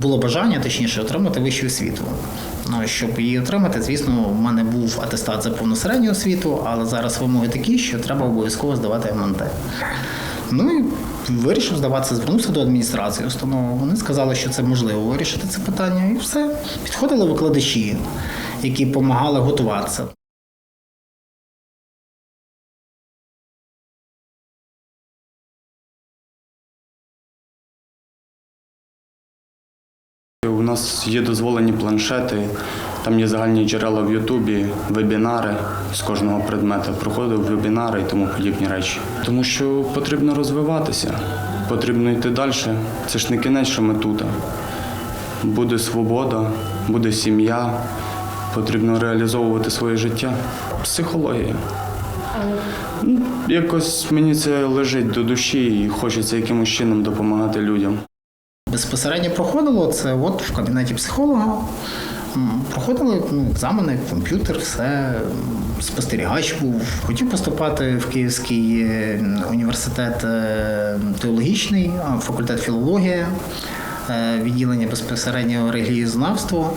Було бажання, точніше, отримати вищу освіту. Ну, щоб її отримати, звісно, в мене був атестат за повну середню освіту, але зараз вимоги такі, що треба обов'язково здавати МНТ. Ну і вирішив здаватися, звернувся до адміністрації установи. Вони сказали, що це можливо вирішити це питання, і все. Підходили викладачі, які допомагали готуватися. Нас є дозволені планшети, там є загальні джерела в Ютубі, вебінари з кожного предмета. Проходив вебінари і тому подібні речі. Тому що потрібно розвиватися, потрібно йти далі. Це ж не кінець, що ми тут. Буде свобода, буде сім'я, потрібно реалізовувати своє життя. Психологія. Ну, Якось мені це лежить до душі і хочеться якимось чином допомагати людям. Безпосередньо проходило це от в кабінеті психолога. Проходили ну, екзамени, комп'ютер, все. Спостерігач був. Хотів поступати в Київський е, університет е, теологічний, факультет філології, е, відділення безпосередньо релігієзнавства.